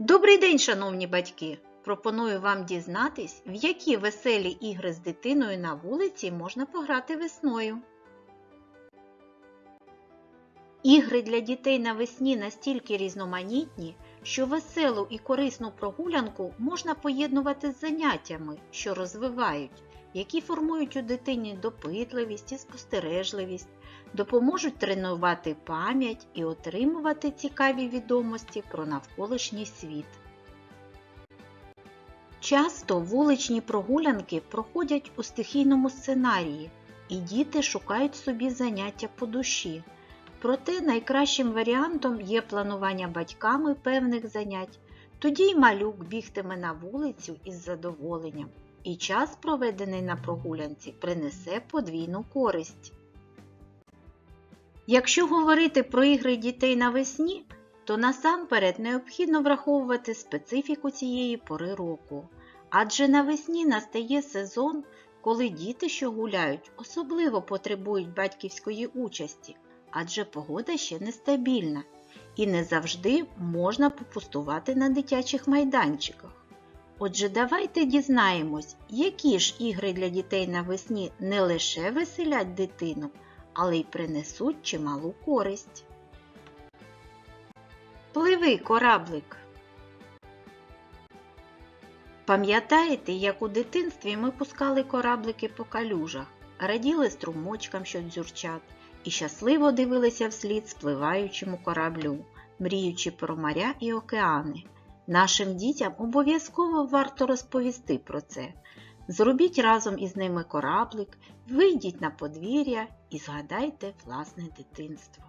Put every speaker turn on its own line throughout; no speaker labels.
Добрий день, шановні батьки! Пропоную вам дізнатись, в які веселі ігри з дитиною на вулиці можна пограти весною. Ігри для дітей навесні настільки різноманітні, що веселу і корисну прогулянку можна поєднувати з заняттями, що розвивають, які формують у дитині допитливість і спостережливість, допоможуть тренувати пам'ять і отримувати цікаві відомості про навколишній світ. Часто вуличні прогулянки проходять у стихійному сценарії, і діти шукають собі заняття по душі. Проте найкращим варіантом є планування батьками певних занять, тоді й малюк бігтиме на вулицю із задоволенням, і час, проведений на прогулянці, принесе подвійну користь. Якщо говорити про ігри дітей навесні, то насамперед необхідно враховувати специфіку цієї пори року. Адже навесні настає сезон, коли діти, що гуляють, особливо потребують батьківської участі, адже погода ще нестабільна і не завжди можна попустувати на дитячих майданчиках. Отже, давайте дізнаємось, які ж ігри для дітей навесні не лише веселять дитину, але й принесуть чималу користь. Пливи, кораблик! Пам'ятаєте, як у дитинстві ми пускали кораблики по калюжах, раділи струмочкам, що дзюрчать, і щасливо дивилися вслід спливаючому кораблю, мріючи про моря і океани. Нашим дітям обов'язково варто розповісти про це. Зробіть разом із ними кораблик, вийдіть на подвір'я і згадайте власне дитинство.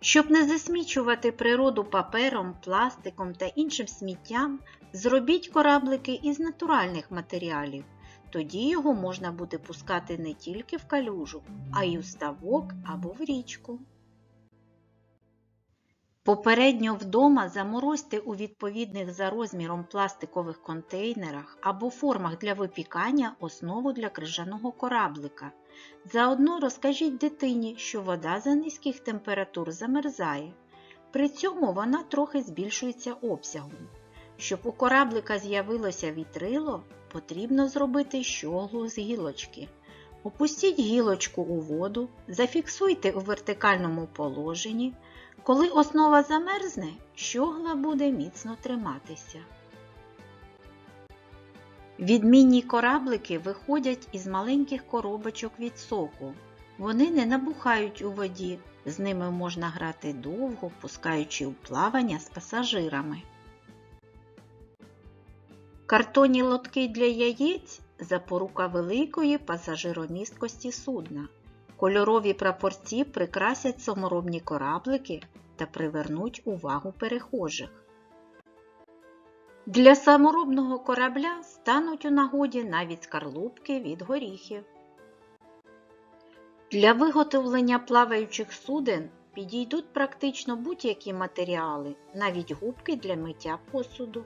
Щоб не засмічувати природу папером, пластиком та іншим сміттям, зробіть кораблики із натуральних матеріалів. Тоді його можна буде пускати не тільки в калюжу, а й у ставок або в річку. Попередньо вдома заморозьте у відповідних за розміром пластикових контейнерах або формах для випікання основу для крижаного кораблика. Заодно розкажіть дитині, що вода за низьких температур замерзає. При цьому вона трохи збільшується обсягом. Щоб у кораблика з'явилося вітрило, потрібно зробити щоглу з гілочки. Опустіть гілочку у воду, зафіксуйте у вертикальному положенні. Коли основа замерзне, щогла буде міцно триматися. Відмінні кораблики виходять із маленьких коробочок від соку. Вони не набухають у воді, з ними можна грати довго, пускаючи у плавання з пасажирами. Картонні лотки для яєць запорука великої пасажиромісткості судна. Кольорові прапорці прикрасять саморобні кораблики та привернуть увагу перехожих. Для саморобного корабля стануть у нагоді навіть скарлупки від горіхів. Для виготовлення плаваючих суден підійдуть практично будь-які матеріали, навіть губки для миття посуду.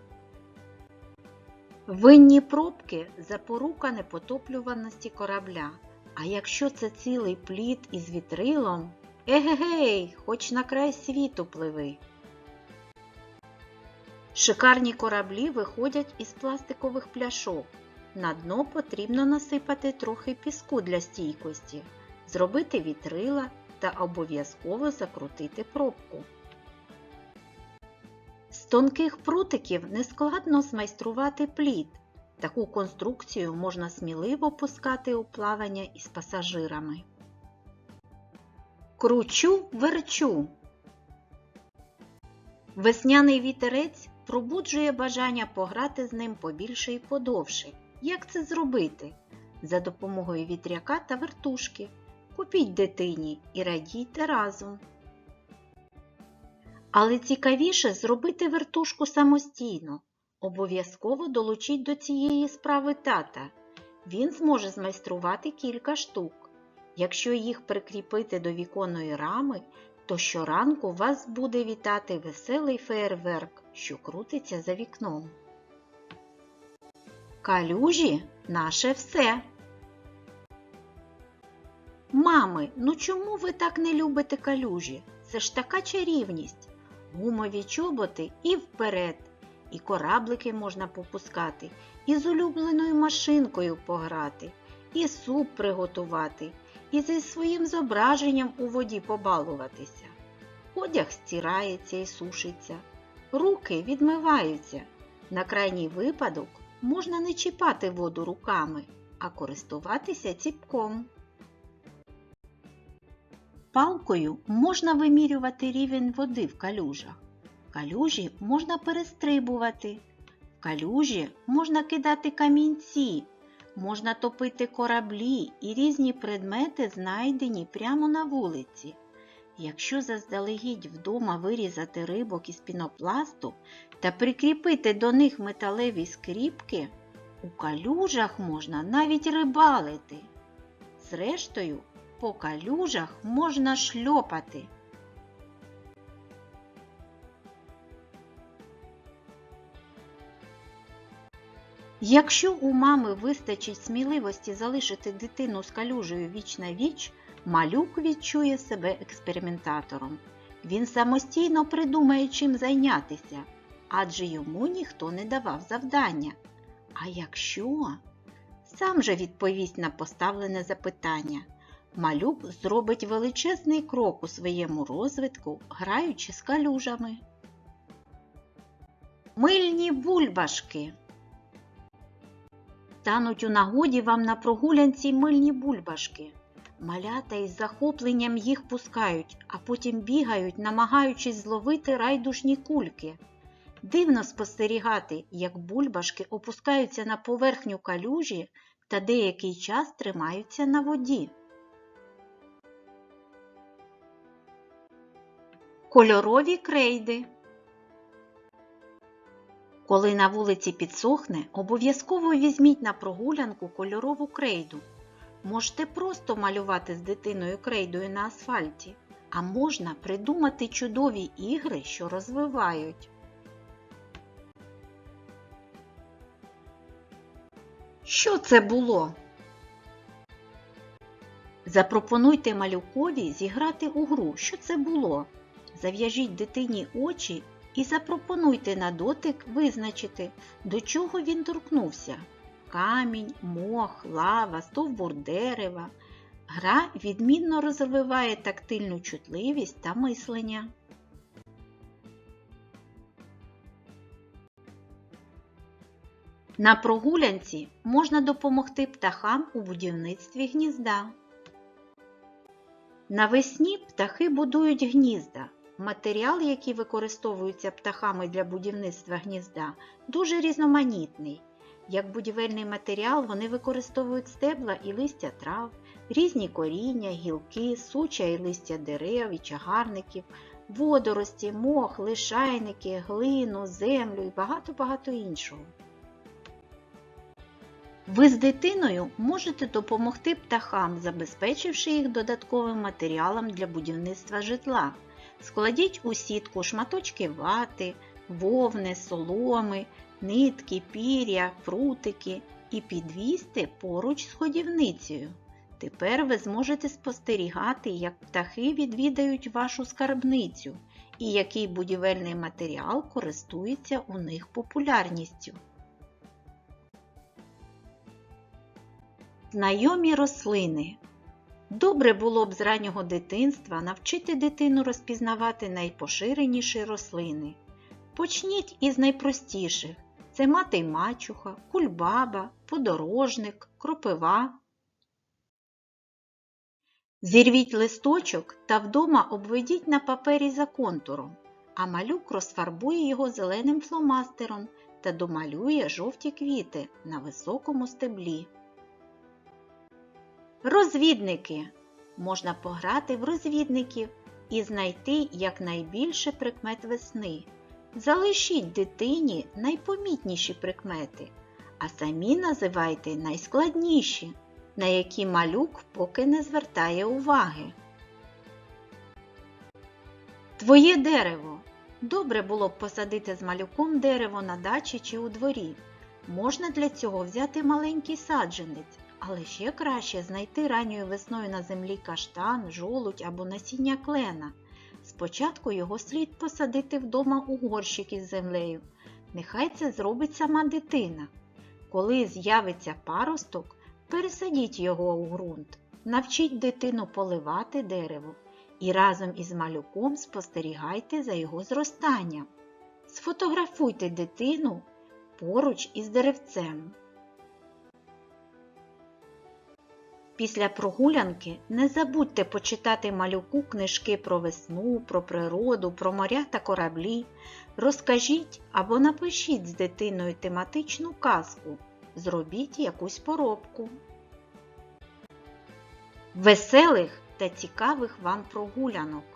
Винні пробки запорука непотоплюваності корабля. А якщо це цілий плід із вітрилом, егегей, хоч на край світу пливи. Шикарні кораблі виходять із пластикових пляшок. На дно потрібно насипати трохи піску для стійкості, зробити вітрила та обов'язково закрутити пробку. З тонких прутиків нескладно змайструвати плід. Таку конструкцію можна сміливо пускати у плавання із пасажирами. Кручу верчу. Весняний вітерець пробуджує бажання пограти з ним побільше і подовше. Як це зробити? За допомогою вітряка та вертушки. Купіть дитині і радійте разом. Але цікавіше зробити вертушку самостійно. Обов'язково долучіть до цієї справи тата. Він зможе змайструвати кілька штук. Якщо їх прикріпити до віконної рами, то щоранку вас буде вітати веселий феєрверк, що крутиться за вікном. Калюжі наше все. Мами, ну чому ви так не любите калюжі? Це ж така чарівність. гумові чоботи і вперед. І кораблики можна попускати, і з улюбленою машинкою пограти, і суп приготувати, і зі своїм зображенням у воді побалуватися. Одяг стирається і сушиться, руки відмиваються. На крайній випадок можна не чіпати воду руками, а користуватися ціпком. Палкою можна вимірювати рівень води в калюжах. Калюжі можна перестрибувати. В калюжі можна кидати камінці, можна топити кораблі і різні предмети, знайдені прямо на вулиці. Якщо заздалегідь вдома вирізати рибок із пінопласту та прикріпити до них металеві скріпки, у калюжах можна навіть рибалити. Зрештою, по калюжах можна шльопати. Якщо у мами вистачить сміливості залишити дитину з калюжею віч на віч, малюк відчує себе експериментатором. Він самостійно придумає, чим зайнятися, адже йому ніхто не давав завдання. А якщо сам же відповість на поставлене запитання, малюк зробить величезний крок у своєму розвитку, граючи з калюжами. Мильні бульбашки Стануть у нагоді вам на прогулянці мильні бульбашки. Малята із захопленням їх пускають, а потім бігають, намагаючись зловити райдушні кульки. Дивно спостерігати, як бульбашки опускаються на поверхню калюжі та деякий час тримаються на воді. Кольорові крейди Коли на вулиці підсохне, обов'язково візьміть на прогулянку кольорову крейду. Можете просто малювати з дитиною крейдою на асфальті, а можна придумати чудові ігри, що розвивають. Що це було? Запропонуйте малюкові зіграти у гру, що це було. Зав'яжіть дитині очі і запропонуйте на дотик визначити, до чого він торкнувся. Камінь, мох, лава, стовбур дерева. Гра відмінно розвиває тактильну чутливість та мислення. На прогулянці можна допомогти птахам у будівництві гнізда. Навесні птахи будують гнізда. Матеріал, який використовується птахами для будівництва гнізда, дуже різноманітний. Як будівельний матеріал вони використовують стебла і листя трав, різні коріння, гілки, суча і листя дерев і чагарників, водорості, мох, лишайники, глину, землю і багато-багато іншого. Ви з дитиною можете допомогти птахам, забезпечивши їх додатковим матеріалом для будівництва житла. Складіть у сітку шматочки вати, вовни, соломи, нитки, пір'я, прутики і підвісти поруч з ходівницею. Тепер ви зможете спостерігати, як птахи відвідають вашу скарбницю і який будівельний матеріал користується у них популярністю. Знайомі рослини. Добре було б з раннього дитинства навчити дитину розпізнавати найпоширеніші рослини. Почніть із найпростіших це мати мачуха, кульбаба, подорожник, кропива. Зірвіть листочок та вдома обведіть на папері за контуром, а малюк розфарбує його зеленим фломастером та домалює жовті квіти на високому стеблі. Розвідники. Можна пограти в розвідників і знайти якнайбільше прикмет весни. Залишіть дитині найпомітніші прикмети, а самі називайте найскладніші, на які малюк поки не звертає уваги. Твоє дерево. Добре було б посадити з малюком дерево на дачі чи у дворі. Можна для цього взяти маленький саджанець, але ще краще знайти ранньою весною на землі каштан, жолудь або насіння клена. Спочатку його слід посадити вдома у горщик із землею. Нехай це зробить сама дитина. Коли з'явиться паросток, пересадіть його у ґрунт, навчіть дитину поливати дерево і разом із малюком спостерігайте за його зростанням. Сфотографуйте дитину поруч із деревцем. Після прогулянки не забудьте почитати малюку книжки про весну, про природу, про моря та кораблі. Розкажіть або напишіть з дитиною тематичну казку. Зробіть якусь поробку. Веселих та цікавих вам прогулянок!